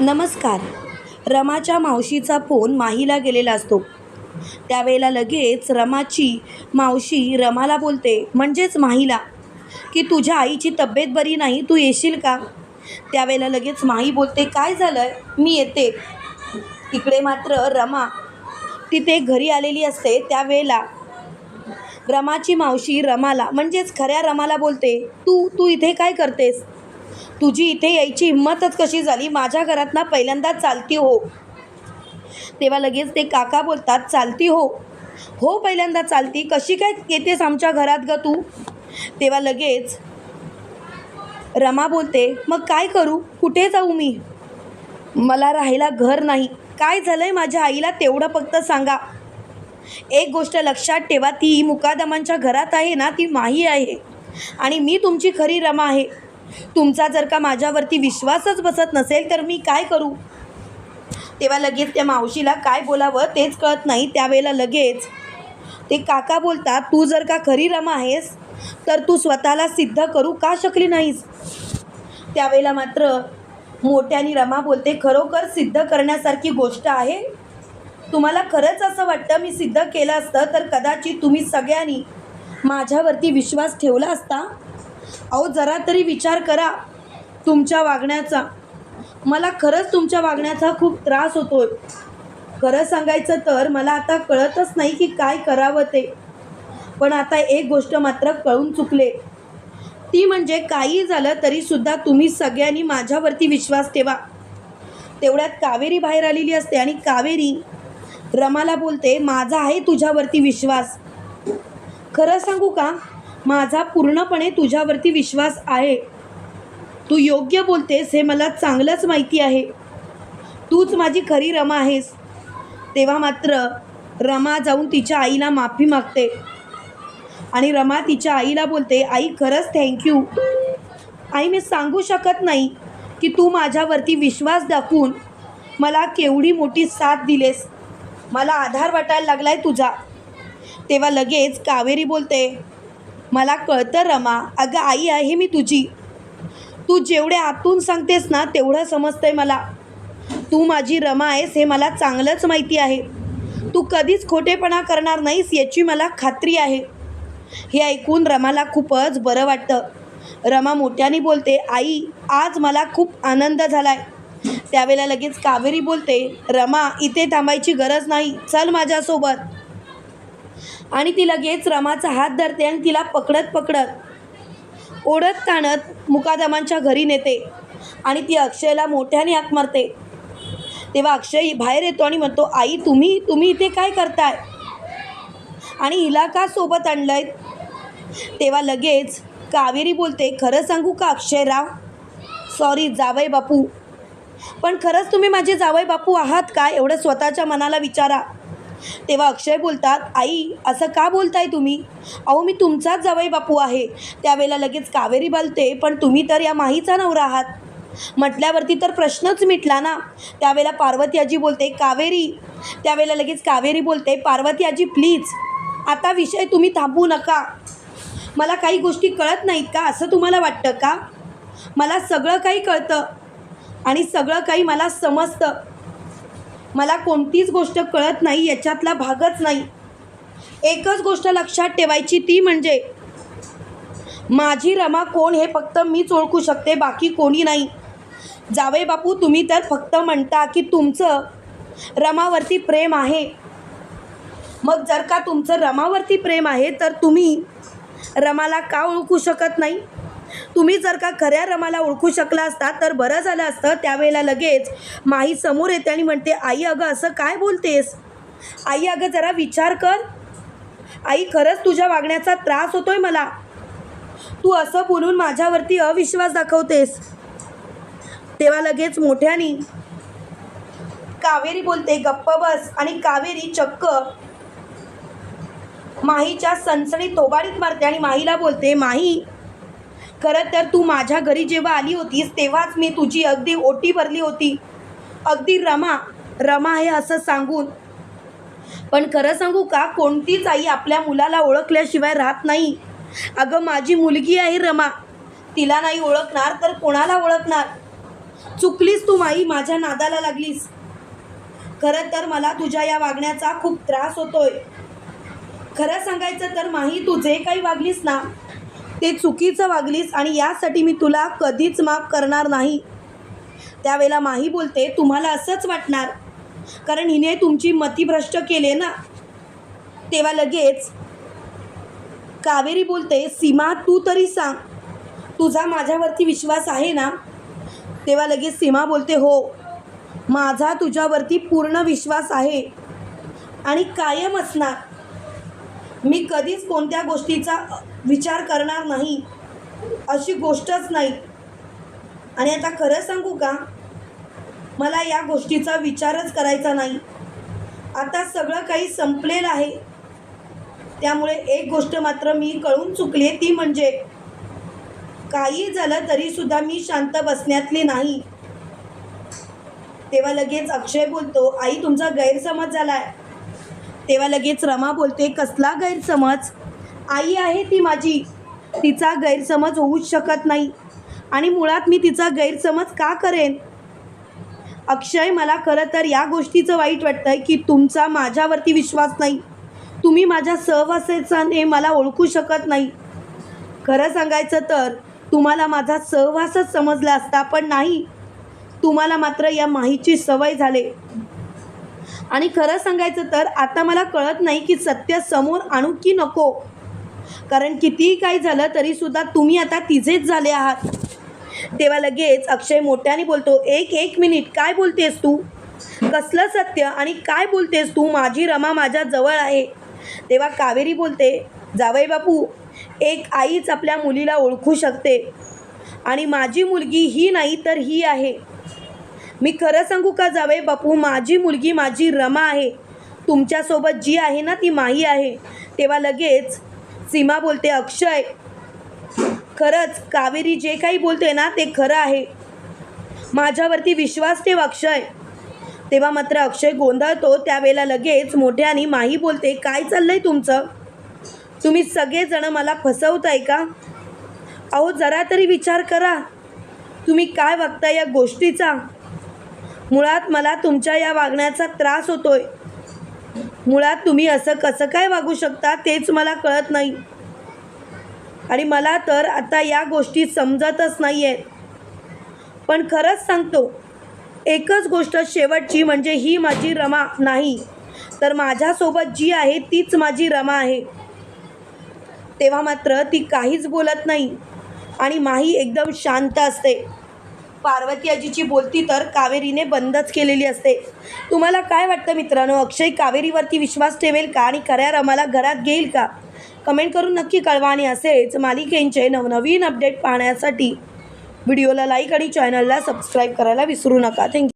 नमस्कार. रमाच्या मावशीचा फोन माहीला गेलेला असतो. त्यावेळेला लगेच रमाची मावशी रमाला बोलते म्हणजेच माहीला की तुझ्या आईची तब्येत बरी नाही तू येशील का? त्यावेळेला लगेच माही बोलते काय झालं आहे मी येते. इकडे मात्र रमा तिथे घरी आलेली असते. त्यावेळेला रमाची मावशी रमाला म्हणजेच खऱ्या रमाला बोलते तू तू इथे काय करतेस? तुझी इथे यायची हिंमतच कशी झाली? माझ्या घरात ना पहिल्यांदा चालती हो. तेव्हा लगेच ते काका बोलतात चालती हो. हो पहिल्यांदा चालती. कशी काय येतेस आमच्या घरात ग तू? तेव्हा लगेच रमा बोलते मग काय करू? कुठे जाऊ मी? मला राहायला घर नाही. काय झालं आहे माझ्या आईला? तेवढं फक्त सांगा. एक गोष्ट लक्षात ठेवा ती मुकादमांच्या घरात आहे ना ती माही आहे. आणि मी तुमची खरी रमा आहे. तुमचा जर का माझ्यावरती विश्वासच बसत नसेल तर मी काय करू? तेव्हा लगेच त्या मावशीला काय बोलावं तेच कळत नाही. त्यावेळेला लगेच ते काका बोलतात तू जर का खरी रमा आहेस तर तू स्वतःला सिद्ध करू का शकली नाहीस? त्यावेळेला मात्र मोठ्यानी रमा बोलते खरोखर सिद्ध करण्यासारखी गोष्ट आहे? तुम्हाला खरंच असं वाटतं मी सिद्ध केलं असतं तर कदाचित तुम्ही सगळ्यांनी माझ्यावरती विश्वास ठेवला असता? अहो जरा तरी विचार करा तुमच्या वागण्याचा. मला खरंच तुमच्या वागण्याचा खूप त्रास होतोय. खरं सांगायचं तर मला आता कळतच नाही की काय करावं ते. पण आता एक गोष्ट मात्र कळून चुकले. ती म्हणजे काही झालं तरीसुद्धा तुम्ही सगळ्यांनी माझ्यावरती विश्वास ठेवा. तेवढ्यात कावेरी बाहेर आलेली असते आणि कावेरी रमाला बोलते माझा आहे तुझ्यावरती विश्वास. खरं सांगू का? माझा पूर्णपणे तुझ्यावरती विश्वास आहे. तू योग्य बोलतेस हे मला चांगलंच माहिती आहे. तूच माझी खरी रमा आहेस. तेव्हा मात्र रमा जाऊन तिच्या आईला माफी मागते. आणि रमा तिच्या आईला बोलते आई खरंच थँक्यू आई मी सांगू शकत नाही की तू माझ्यावरती विश्वास दाखवून मला केवढी मोठी साथ दिलेस. मला आधार वाटायला लागला आहे तुझा. तेव्हा लगेच कावेरी बोलते मला कळतं रमा अगं आई आहे मी तुझी. तू जेवढे आतून सांगतेस ना तेवढं समजतंय मला. तू माझी रमा आहेस हे मला चांगलंच माहिती आहे. तू कधीच खोटेपणा करणार नाहीस याची मला खात्री आहे. हे ऐकून रमाला खूपच बरं वाटतं. रमा मोठ्याने बोलते आई आज मला खूप आनंद झाला आहे त्यावेळेला लगेच कावेरी बोलते रमा इथे थांबायची गरज नाही. चल माझ्यासोबत. आणि ती लगेच रमाचा हात धरते आणि तिला पकडत पकडत ओढत ताणत मुकादमांच्या घरी नेते आणि ती अक्षयला मोठ्याने हाक मारते. तेव्हा अक्षय बाहेर येतो आणि म्हणतो आई तुम्ही तुम्ही इथे काय करताय? आणि हिला का सोबत आणलंय? तेव्हा लगेच कावेरी बोलते खरं सांगू का अक्षयराव? सॉरी जावई बापू. पण खरंच तुम्ही माझे जावई बापू आहात का? एवढं स्वतःच्या मनाला विचारा. तेव्हा अक्षय बोलतात आई असं का बोलताय तुम्ही? अहो मी तुमचाच जावई बापू आहे. त्यावेळेला लगेच कावेरी बोलते पण तुम्ही तर या माहीचा नवरा आहात. म्हटल्यावरती तर प्रश्नच मिटला ना. त्यावेळेला पार्वती आजी बोलते कावेरी. त्यावेळेला लगेच कावेरी बोलते पार्वती आजी प्लीज आता विषय तुम्ही थांबवू नका. मला काही गोष्टी कळत नाहीत का? असं तुम्हाला वाटतं का? मला सगळं काही कळतं आणि सगळं काही मला समजतं. मला कोणतीच गोष्ट कळत नाही याच्यातला भागच नाही. एकच गोष्ट लक्षात ठेवायची ती म्हणजे माझी रमा कोण हे फक्त मीच ओळखू शकते बाकी कोणी नाही. जावे बापू तुम्ही तर फक्त म्हणता की तुमचं रमावरती प्रेम आहे. मग जर का तुमचं रमावरती प्रेम आहे तर तुम्ही रमाला का ओळखू शकत नाही? तुम्ही जर का खऱ्या रमाला ओळखू शकला असता तर बरं झालं असतं. त्यावेळेला लगेच माही समोर येते आणि म्हणते आई अगं असं काय बोलतेस? आई अगं जरा विचार कर. आई खरंच तुझ्या वागण्याचा त्रास होतोय मला. तू असं बोलून माझ्यावरती अविश्वास दाखवतेस. तेव्हा लगेच मोठ्यानी कावेरी बोलते गप्प बस. आणि कावेरी चक्क माहीच्या सणसणीत तोबाडीत मारते आणि माहीला बोलते माही खरं तर तू माझ्या घरी जेव्हा आली होतीस तेव्हाच मी तुझी अगदी ओटी भरली होती. अगदी रमा रमा आहे असं सांगून. पण खरं सांगू का कोणतीच आई आपल्या मुलाला ओळखल्याशिवाय राहत नाही. अगं माझी मुलगी आहे रमा. तिला नाही ओळखणार तर कोणाला ओळखणार? चुकलीस तू माई माझ्या नादाला लागलीस. खरं तर मला तुझ्या या वागण्याचा खूप त्रास होतोय. खरं सांगायचं तर माही तू जे काही वागलीस ना ते चुकीचं वागलीस आणि यासाठी मी तुला कधीच माफ करणार नाही. त्यावेळेला माही बोलते तुम्हाला असंच वाटणार? कारण हिने तुमची मतीभ्रष्ट केले ना? तेव्हा लगेच कावेरी बोलते सीमा तू तरी सांग. तुझा माझ्यावरती विश्वास आहे ना? तेव्हा लगेच सीमा बोलते हो माझा तुझ्यावरती पूर्ण विश्वास आहे आणि कायम असणार. मी कधीच कोणत्या गोष्टीचा विचार करणार नाही अशी गोष्टच नाही. आणि आता खरं सांगू का? मला या गोष्टीचा विचारच करायचा नाही. आता सगळं काही संपलेलं आहे. त्यामुळे एक गोष्ट मात्र मी कळून चुकली ती म्हणजे काही झालं तरीसुद्धा मी शांत बसण्यातली नाही. तेव्हा लगेच अक्षय बोलतो आई तुमचा गैरसमज झाला आहे तेव्हा लगेच रमा बोलते कसला गैरसमज? आई आहे ती माझी. तिचा गैरसमज होऊच शकत नाही. आणि मुळात मी तिचा गैरसमज का करेन? अक्षय मला खरं तर या गोष्टीचं वाईट वाटतं आहे की तुमचा माझ्यावरती विश्वास नाही. तुम्ही माझ्या सहवासाने मला ओळखू शकत नाही. खरं सांगायचं तर तुम्हाला माझा सहवासच समजला असता पण नाही. तुम्हाला मात्र या माहीची सवय झाले. आणि खरं सांगायचं तर आता मला कळत नाही की सत्य समोर आणू की नको. कारण कितीही काही झालं तरीसुद्धा तुम्ही आता तिचेच झाले आहात. तेव्हा लगेच अक्षय मोठ्याने बोलतो एक एक मिनिट काय बोलतेस तू? कसलं सत्य आणि काय बोलतेस तू? माझी रमा माझ्या जवळ आहे. तेव्हा कावेरी बोलते जावई बापू एक आईच आपल्या मुलीला ओळखू शकते आणि माझी मुलगी ही नाही तर ही आहे. मी खरं सांगू का जावे बापू? माझी मुलगी माझी रमा आहे. तुमच्यासोबत जी आहे ना ती माही आहे. तेव्हा लगेच सीमा बोलते अक्षय खरंच कावेरी जे काही बोलते ना ते खरं आहे. माझ्यावरती विश्वास ठेव अक्षय. तेव्हा मात्र अक्षय गोंधळतो. त्यावेळेला लगेच मोठ्याने माही बोलते काय चाललंय तुमचं? तुम्ही सगळेजणं मला फसवताय का? अहो जरा तरी विचार करा. तुम्ही काय वागता या गोष्टीचा? मुळात मला तुमच्या या वागण्याचा त्रास होतोय. मुळात तुम्ही असं कसं काय वागू शकता तेच मला कळत नाही. आणि मला तर आता या गोष्टी समजतच नाही आहेत पण खरंच सांगतो एकच गोष्ट शेवटची म्हणजे ही माझी रमा नाही. तर माझ्यासोबत जी आहे तीच माझी रमा आहे. तेव्हा मात्र ती काहीच बोलत नाही आणि माही एकदम शांत असते. पार्वती आजीची बोलती तर कावेरीने बंदच केलेली असते. तुम्हाला काय वाटतं मित्रांनो? अक्षय कावेरीवरती विश्वास ठेवेल का आणि खऱ्या रमाला घरात घेईल का? कमेंट करून नक्की कळवा आणि असेच मालिकेंचे नवनवीन अपडेट पाहण्यासाठी व्हिडिओला लाईक आणि चॅनलला सबस्क्राईब करायला विसरू नका. थँक्यू